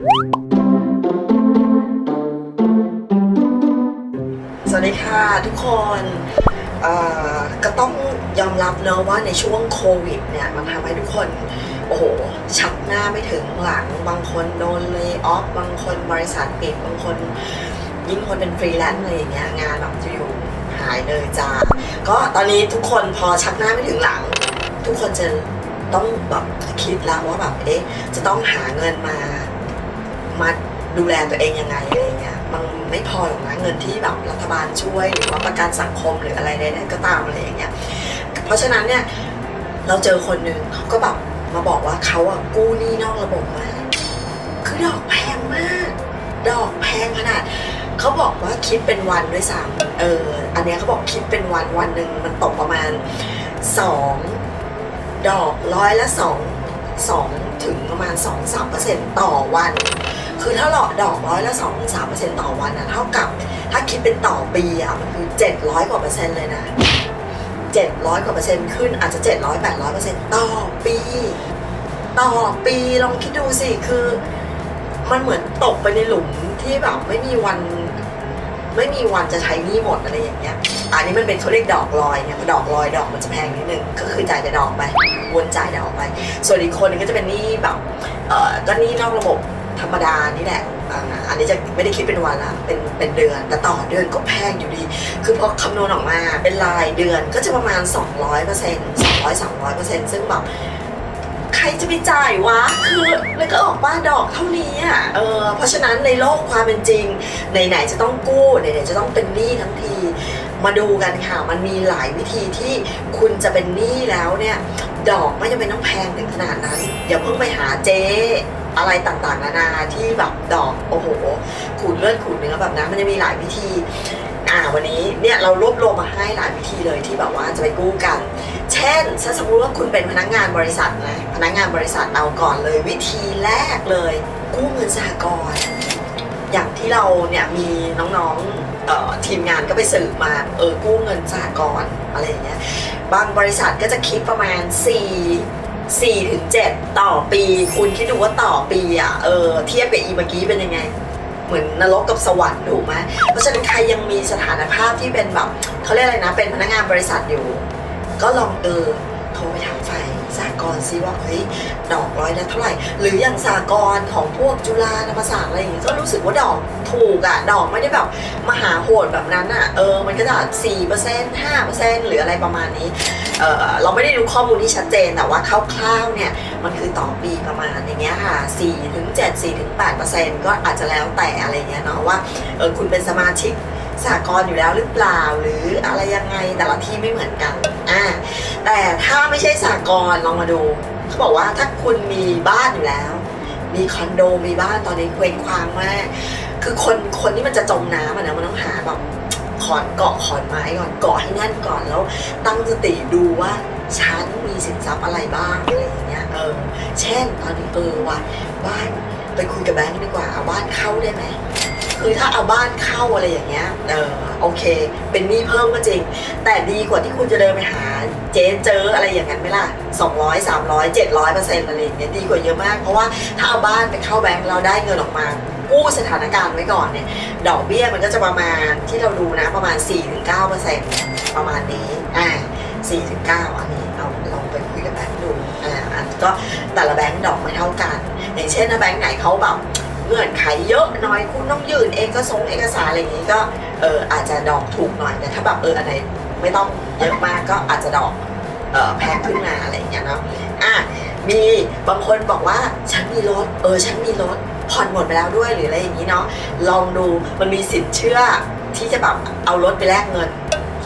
สวัสดีค่ะทุกคนก็ต้องยอมรับเนอะว่าในช่วงโควิดเนี่ยมันทำให้ทุกคน โอ้โห ชักหน้าไม่ถึงหลัง บางคนโดนเลยออฟ บางคนบริษัทปิด บางคนยิ่งคนเป็นฟรีแลนซ์อะไรอย่างเงี้ยงานแบบจะอยู่หายเลยจ้า ก็ตอนนี้ทุกคนพอชักหน้าไม่ถึงหลัง ทุกคนจะต้องแบบคิดแล้วว่าแบบเอ๊ะจะต้องหาเงินมา มาดูแลตัวเองยังไงอะไรเงี้ยมันไม่พอหรอกนะเงินที่แบบรัฐบาลช่วยหรือว่าประกันสังคมหรืออะไรใดๆก็ตามอะไรอย่างเงี้ยเพราะฉะนั้นเนี่ยเราเจอคนหนึ่งเขาก็แบบมาบอกว่าเขาอะกู้หนี้นอกระบบมาคือดอกแพงมาก ดอกแพงขนาดเขาบอกว่าคิดเป็นวันด้วยซ้ำเอออันเนี้ยเขาบอกคิดเป็นวันวันหนึ่งมันตกประมาณสองดอกร้อยละสองสองถึงประมาณสองสามเปอร์เซ็นต์ต่อวัน คือถ้าหลอกดอกร้อยละสองสามเปอร์เซ็นต์ต่อวันอะเท่ากับ ถ้าคิดเป็นต่อปีอะมันคือเจ็ดร้อยกว่าเปอร์เซ็นต์เลยนะเจ็ดร้อยกว่าเปอร์เซ็นต์ขึ้นอาจจะเจ็ดร้อยแปดร้อยเปอร์เซ็นต์ต่อปี ต่อปีลองคิดดูสิคือ มันเหมือนตกไปในหลุมที่แบบไม่มีวันไม่มีวันจะใช้นี้หมดอะไรอย่างเงี้ย อันนี้มันเป็นเขาเรียกดอกลอยเนี่ยพอดอกลอยดอกมันจะแพงนิดนึง ก็คือจ่ายแต่ดอกไปวนจ่ายดอกไป ส่วนอีกคนนึงก็จะเป็นนี้แบบ เออก็นี้นอกระบบ ธรรมดานี่แหละอันนี้จะไม่ได้คิดเป็นวันละเป็นเป็นเดือน แต่ต่อเดือนก็แพงอยู่ดี คือพอคำนวณออกมาเป็นรายเดือนก็จะประมาณ 200เปอร์เซ็นต์200 300เปอร์เซ็นต์ซึ่งแบบใครจะไปจ่ายวะ คือแล้วก็ออกบ้านดอกเท่านี้อะ เออ เพราะฉะนั้นในโลกความเป็นจริงไหนๆจะต้องกู้ไหนๆจะต้องเป็นหนี้ทั้งที มาดูกันค่ะ มันมีหลายวิธีที่คุณจะเป็นหนี้แล้วเนี่ย ดอกไม่จำเป็นต้องแพงถึงขนาดนั้นอย่าเพิ่งไปหาเจ๊อะไรต่างๆนานาที่แบบดอกโอ้โห ขูดเลือดขูดเนื้อแบบนั้นมันจะมีหลายวิธีอ่าวันนี้เนี่ยเรารวบรวมมาให้หลายวิธีเลยที่แบบว่าจะไปกู้กัน เช่นถ้าสมมติว่าคุณเป็นพนักงานบริษัทนะพนักงานบริษัทเอาก่อนเลยวิธีแรกเลย กู้เงินสหกรณ์ อย่างที่เราเนี่ยมีน้องๆทีมงานก็ไปสืบมาเออกู้เงินสหกรณ์อะไรอย่างเงี้ยบางบริษัทก็จะคิดประมาณ 4 4ถึง7ต่อปี คุณคิดดูว่าต่อปีอะเออเทียบกับอีเมื่อกี้เป็นยังไง เหมือนนรกกับสวรรค์ถูกไหมเพราะฉะนั้นใครยังมีสถานภาพที่เป็นแบบเขาเรียกอะไรนะ เป็นพนักงานบริษัทอยู่ ก็ลองเออ ทรไปถามฝ่ายสากลซิว่าเฮ้ยดอกร้อยละเท่าไหร่ หรืออย่างสากลของพวกจุฬาธรรมศาสตร์อะไรอย่างงี้ก็รู้สึกว่าดอกถูกอะดอกไม่ได้แบบมหาโหดแบบนั้นอะเออมันก็จะ4เปอร์เซ็นต์5เปอร์เซ็นต์หรืออะไรประมาณนี้เออเราไม่ได้รู้ข้อมูลที่ชัดเจนแต่ว่าคร่าวๆเนี่ยมันคือต่อปีประมาณอย่างเงี้ยค่ะ4ถึง7 4ถึง8เปอร์เซ็นต์ก็อาจจะแล้วแต่อะไรเงี้ยเนาะว่าเออคุณเป็นสมาชิกสากลอยู่แล้วหรือเปล่าหรืออะไรยังไงแต่ละที่ไม่เหมือนกันอ่า แต่ถ้าไม่ใช่สากลลองมาดูเขาบอกว่าถ้าคุณมีบ้านอยู่แล้ว มีคอนโดมีบ้านตอนนี้เคว้งคว้างมากคือคนคนที่มันจะจมน้ำอะนะมันต้องหาแบบขอนเกาะขอนไม้ก่อนเกาะให้แน่นก่อนแล้ว ตั้งสติดูว่าฉันมีสินทรัพย์อะไรบ้างอะไรอย่างเงี้ยเออเช่นตอนนี้เออว่าบ้านไปคุยกับแบงค์ดีกว่าเอาบ้านเข้าได้ไหม คือถ้าเอาบ้านเข้าอะไรอย่างเงี้ยเออโอเค เป็นหนี้เพิ่มก็จริง แต่ดีกว่าที่คุณจะเดินไปหาเจ๊เจออะไรอย่างนั้นไหมล่ะ200 300 700เปอร์เซ็นต์อะไรอย่างเงี้ยดีกว่าเยอะมาก เพราะว่าถ้าเอาบ้านไปเข้าแบงก์เราได้เงินออกมากู้สถานการณ์ไว้ก่อนเนี่ยดอกเบี้ยมันก็จะประมาณที่เราดูนะประมาณ 4-9เปอร์เซ็นต์ประมาณนี้อ่า4-9อันนี้เอาลองไปคุยกับแบงก์ดูอ่าก็แต่ละแบงก์ดอกไม่เท่ากัน อย่างเช่นถ้าแบงก์ไหนเขาแบบ เงื่อนไขเยอะหน่อยคุณต้องยื่นเอกสงเอกสารอะไรอย่างนี้ก็เอออาจจะดอกถูกหน่อยแต่ถ้าแบบเอออันไหนไม่ต้องเยอะมากก็อาจจะดอกเออแพงขึ้นมาอะไรอย่างเงี้ยเนาะอะมีบางคนบอกว่าฉันมีรถเออฉันมีรถผ่อนหมดไปแล้วด้วยหรืออะไรอย่างนี้เนาะลองดูมันมีสินเชื่อที่จะแบบเอารถไปแลกเงิน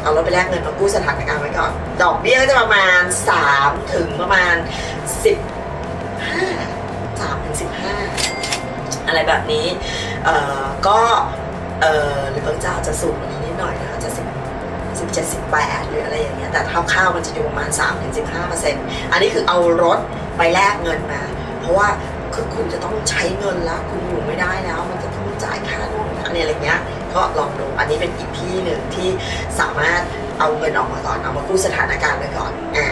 เอารถไปแลกเงินมากู้สถานการณ์ไว้ก่อนดอกเบี้ยก็จะประมาณ3ถึงประมาณ15 3ถึง15 อะไรแบบนี้เอ่อก็เอ่อหรือบางเจ้าจะสูงกว่านี้นิดหน่อยนะคะจะสิบสิบเจ็ดสิบแปดหรืออะไรอย่างเงี้ยแต่คร่าวๆมันจะอยู่ประมาณสามถึงสิบห้าเปอร์เซ็นต์อันนี้คือเอารถไปแลกเงินมา เพราะว่าคือคุณจะต้องใช้เงินแล้วคุณอยู่ไม่ได้แล้ว มันจะต้องจ่ายค่านู่นอันนี้อะไรเงี้ยก็ลองดูอันนี้เป็นอีกที่หนึ่งที่สามารถเอาเงินออกมาก่อนเอามากู้สถานการณ์ไปก่อนอ่า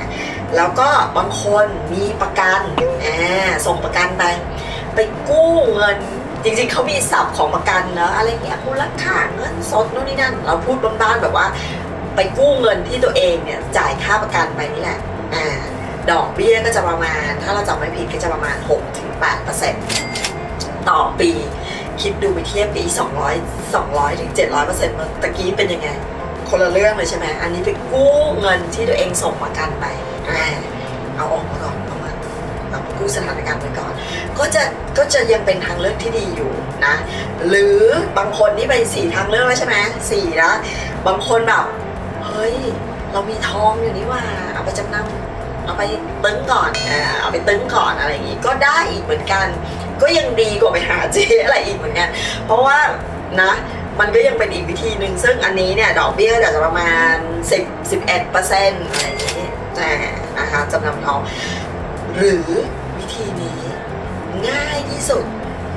แล้วก็บางคนมีประกันอ่าส่งประกันไป ไปกู้เงิน จริงๆเขามีศัพท์ของประกันเนอะอะไรเงี้ยมูลค่าเงินสดนู่นนี่นั่น เราพูดบ้านๆแบบว่า ไปกู้เงินที่ตัวเองเนี่ยจ่ายค่าประกันไปนี่แหละอ่าดอกเบี้ยก็จะประมาณ ถ้าเราจำไม่ผิดก็จะประมาณ 6-8%ต่อปี คิดดูไปเทียบปี 200 200ถึง700เปอร์เซ็นต์ตะกี้เป็นยังไง คนละเรื่องเลยใช่ไหมอันนี้ไปกู้เงินที่ตัวเองส่งประกันไปอ่าเอาออกมาก่อนเอามาเอากู้สถานการณ์ไว้ก่อน ก็จะ ก็จะยังเป็นทางเลือกที่ดีอยู่นะ หรือบางคนนี่ไปสี่ทางเลือกแล้วใช่ไหมสี่นะบางคนแบบเฮ้ยเรามีทองอยู่นี่ว่าเอาไปจำนำเอาไปตึ้งก่อนเอาไปตึ้งก่อนอะไรอย่างงี้ ก็ได้อีกเหมือนกัน ก็ยังดีกว่าไปหาเจ๊อะไรอีกเหมือนกัน เพราะว่านะมันก็ยังเป็นอีกวิธีหนึ่งซึ่งอันนี้เนี่ยดอกเบี้ยจะประมาณ 10 11เปอร์เซ็นต์อะไรอย่างนี้แต่นะคะจำนำทองหรือ ง่ายที่สุด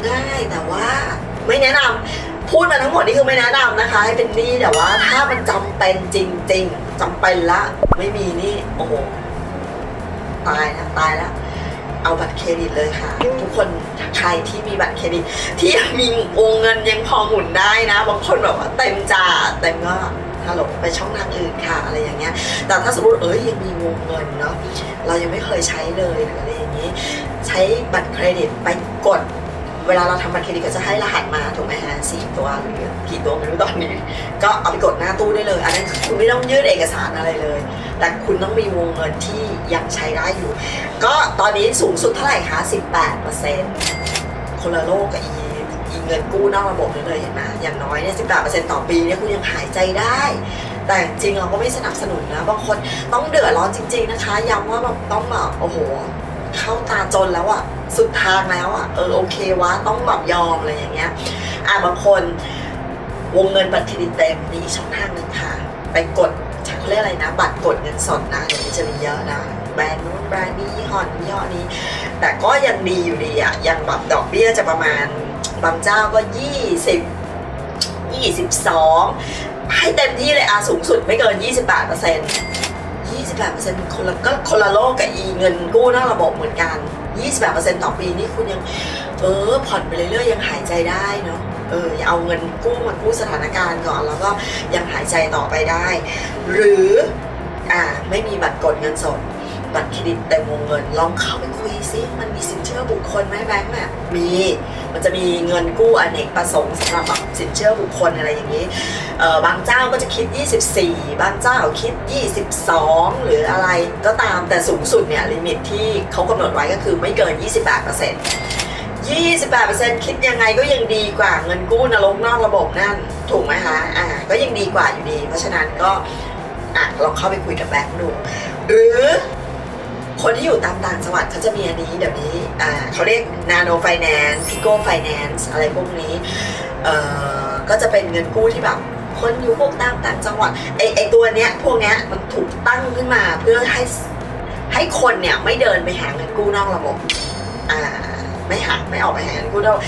ง่ายแต่ว่าไม่แนะนำพูดมาทั้งหมดนี่คือไม่แนะนำนะคะ ให้เป็นหนี้แต่ว่าถ้ามันจำเป็นจริง ๆจำเป็นละ ไม่มีนี่โอ้โหตายแล้วตายแล้วเอาบัตรเครดิตเลยค่ะ ทุกคนใครที่มีบัตรเครดิต ที่ยังมีวงเงินยังพอหมุนได้นะ บางคนแบบว่าเต็มจ่าเต็มก็ฮัลโหลไปช่องทางอื่นค่ะอะไรอย่างเงี้ย แต่ถ้าสมมติเอ้ยยังมีวงเงินเนาะเรายังไม่เคยใช้เลยหรืออะไรอย่างนี้ ใช้บัตรเครดิตไปกด เวลาเราทำบัตรเครดิตก็จะให้รหัสมาถูกไหมฮะสี่ตัวหรือกี่ตัวไม่รู้ตอนนี้ ก็เอาไปกดหน้าตู้ได้เลย อันนั้นคุณไม่ต้องยื่นเอกสารอะไรเลย แต่คุณต้องมีวงเงินที่ยังใช้ได้อยู่ ก็ตอนนี้สูงสุดเท่าไหร่คะ18เปอร์เซ็นต์คนละโลกกับอีีเงินกู้นอกระบบนี่เลยเห็นไหมอย่างน้อยเนี่ย18เปอร์เซ็นต์ต่อปีเนี่ยคุณยังหายใจได้ แต่จริงเราก็ไม่สนับสนุนนะ บางคนต้องเดือดร้อนจริง ๆนะคะ ย้ำว่าแบบต้องแบบโอ้โห เข้าตาจนแล้วอะสุดทางแล้วอะเออโอเควะต้องแบบยอมอะไรอย่างเงี้ยอะบางคนวงเงินบัตรเครดิตเต็มมีอีกช่องทางหนึ่งค่ะ ไปกดเขาเรียกอะไรนะ บัตรกดเงินสดนะเดี๋ยวนี้จะมีเยอะนะแบรนด์นู้นแบรนด์นี้ยี่ห้อนี้ยี่ห้อนี้ แต่ก็ยังดีอยู่ดีอะยังแบบดอกเบี้ยจะประมาณบางเจ้าก็20 22ให้เต็มที่เลยอะสูงสุดไม่เกิน 28เปอร์เซ็นต์ 28เปอร์เซ็นต์คนละก็คนละโลกกับอีเงินกู้นอกระบบเหมือนกัน 28เปอร์เซ็นต์ต่อปีนี่คุณยัง เออ ผ่อนไปเรื่อยๆยังหายใจได้เนาะเอออย่าเอาเงินกู้มากู้สถานการณ์ก่อน แล้วก็ยังหายใจต่อไปได้ หรืออ่าไม่มีบัตรกดเงินสด บัตรเครดิตเต็มวงเงิน ลองเข้าไปคุยซิมันมีสินเชื่อบุคคลไหมแบงค์อะมีมันจะมีเงินกู้อเนกประสงค์สำหรับแบบสินเชื่อบุคคลอะไรอย่างนี้เออบางเจ้าก็จะคิด 24 บางเจ้าคิด 22 หรืออะไรก็ตามแต่สูงสุดเนี่ยลิมิตที่เขากำหนดไว้ก็คือไม่เกิน 28% 28%คิดยังไงก็ยังดีกว่าเงินกู้นรกนอกระบบนั่น ถูกไหมคะอ่าก็ยังดีกว่าอยู่ดี เพราะฉะนั้นก็อะลองเข้าไปคุยกับแบงค์ดู หรือ คนที่อยู่ตามต่างจังหวัดเขาจะมีอันนี้เดี๋ยวนี้ อ่าเขาเรียกนาโนไฟแนนซ์พิโกไฟแนนซ์อะไรพวกนี้ เอ่อ ก็จะเป็นเงินกู้ที่แบบ คนอยู่พวกตามต่างจังหวัดไอไอตัวเนี้ย พวกเนี้ยมันถูกตั้งขึ้นมาเพื่อให้ให้คนเนี่ยไม่เดินไปหาเงินกู้นอกระบบ อ่า ไม่หาไม่ออกไปหางนกู้นอก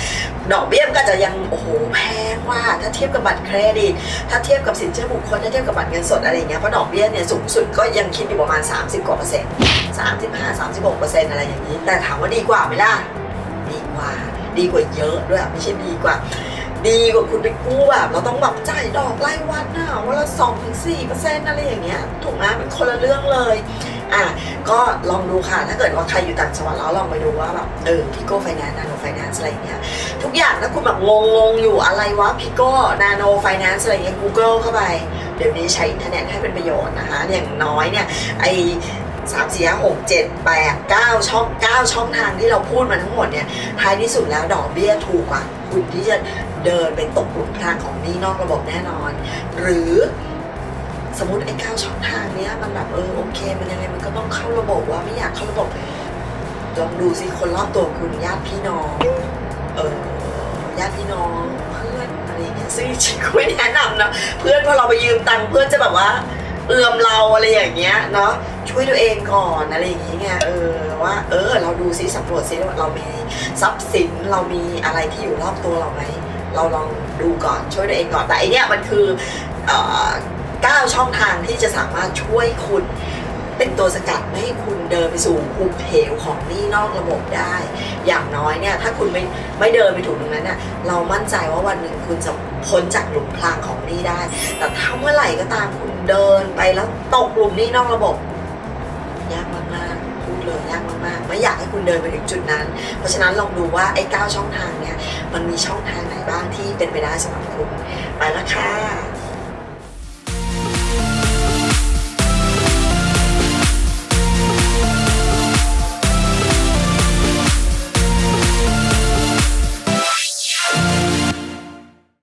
ดอกเบี้ยมันก็จะยังโอ้โหแพงว่าถ้าเทียบกับบัตรเครดิต ถ้าเทียบกับสินเชื่อบุคคลถ้าเทียบกับบัตรเงินสดอะไรอย่างเงี้ยเพราะดอกเบี้ยเนี่ยสูงสุดก็ยังคิดอยู่ประมาณ 30กว่าเปอร์เซ็นต์35 36เปอร์เซ็นต์อะไรอย่างนี้ แต่ถามว่าดีกว่าไหมล่ะดีกว่าดีกว่าเยอะด้วยไม่ใช่ดีกว่า ดีกว่าคุณไปกู้แบบเราต้องแบบจ่ายดอกรายวันน่ะวันละสองถึงสี่เปอร์เซ็นต์อะไรอย่างเงี้ยถูกไหมมันคนละเรื่องเลย อะก็ลองดูค่ะ ถ้าเกิดว่าใครอยู่ต่างจังหวัดแล้วลองไปดูว่าแบบเออพิโก้ไฟแนนซ์นาโนไฟแนนซ์อะไรเงี้ยทุกอย่างถ้าคุณแบบงงงอยู่อะไรวะพิโก้นาโนไฟแนนซ์อะไรเงี้ย Google เข้าไป เดี๋ยวนี้ใช้อินเทอร์เน็ตให้เป็นประโยชน์นะคะ อย่างน้อยเนี่ยไอสามสี่ห้าหกเจ็ดแปดเก้าช่องเก้าช่องทางที่เราพูดมาทั้งหมดเนี่ยท้ายที่สุดแล้วดอกเบี้ยถูกกว่าคุณที่จะเดินไปตกหลุมพรางของหนี้นอกระบบแน่นอน หรือ สมมติไอ้เก้าช่องทางเนี้ยมันแบบเออโอเค มันยังไงมันก็ต้องเข้าระบบว่าไม่อยากเข้าระบบลองดูสิคนรอบตัวคุณญาติพี่น้องเออญาติพี่น้องเพื่อนอะไรอย่างเงี้ยซึ่งจริงๆก็ไม่แนะนำนะเพื่อนพอเราไปยืมตังค์เพื่อนจะแบบว่าเอื้อมเราอะไรอย่างเงี้ยเนาะช่วยตัวเองก่อนอะไรอย่างเงี้ยเออว่า เออ เราดูซิสำรวจซิว่าเรามีทรัพย์สินเรามีอะไรที่อยู่รอบตัวเราไหมเราลองดูก่อนช่วยตัวเองก่อนแต่อันเนี้ยมันคือ เก้าช่องทางที่จะสามารถช่วยคุณเป็นตัวสกัดไม่ให้คุณเดินไปสู่หุบเหวของหนี้นอกระบบได้ อย่างน้อยเนี่ยถ้าคุณไม่ไม่เดินไปถึงตรงนั้นน่ะเรามั่นใจว่าวันหนึ่งคุณจะพ้นจากหลุมพรางของหนี้ได้ แต่ถ้าเมื่อไหร่ก็ตามคุณเดินไปแล้วตกหลุมหนี้นอกระบบยากมากๆพูดเลยยากมากๆไม่อยากให้คุณเดินไปถึงจุดนั้น เพราะฉะนั้นลองดูว่าไอ้เก้าช่องทางเนี่ยมันมีช่องทางไหนบ้างที่เป็นไปได้สำหรับคุณไปแล้วค่ะ